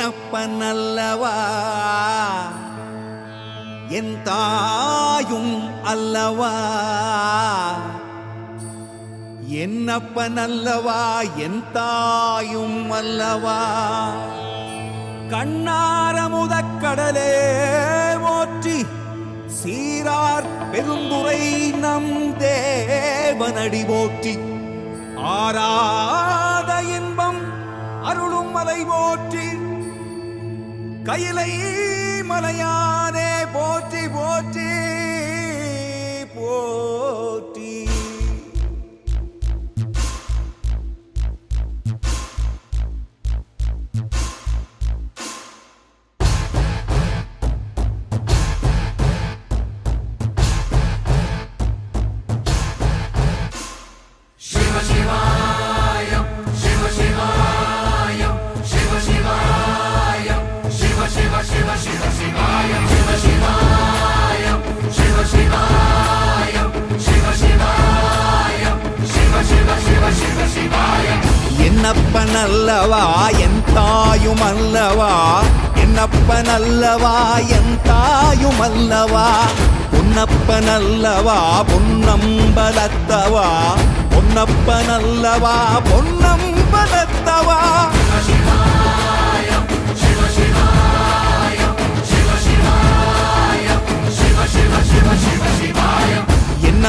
என்னப்பனல்லவா என் தாயும் அல்லவா? என்னப்பனல்லவா? என் தாயும் அல்லவா? கண்ணாரமுதக்கடலே ஓற்றி சீரார் பெருந்துரை நம் தேவனடி போற்றி. ஆராத இன்பம் அருளும் மலை போற்றி. கையிலை மலையா என்னப்பனல்லவா என் தாயும் அல்லவா? என்னப்பனல்லவா என் தாயும் அல்லவா? பொன்னப்பனல்லவா பொன்னம்பலத்தவா? பொன்னப்பனல்லவா பொன்னம்பலத்தவா?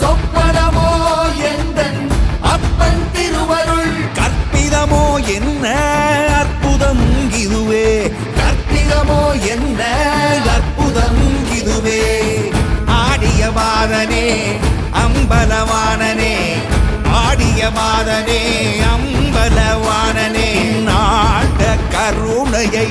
சொப்பனமோ எந்தன் அப்பன் திருவருள்? கற்பிதமோ என்ன? அற்புதம் இதுவே. கற்பிதமோ என்ன? அற்புதம் இதுவே. ஆடிய மாதனே அம்பலவானனே. ஆடிய மாதனே அம்பலவானனே. நாட கருணையை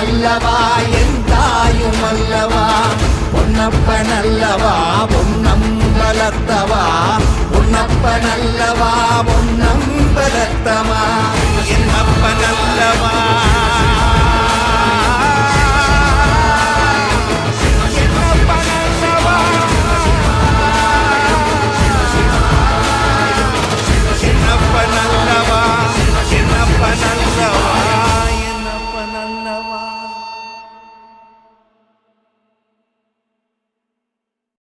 அல்லவா என் தாயும் அல்லவா? பொன்னப்பன் அல்லவா பொன்னம் பலத்தவா பொன்னப்பன் அல்லவா பொன்னம் பலத்தமா என் அப்பன்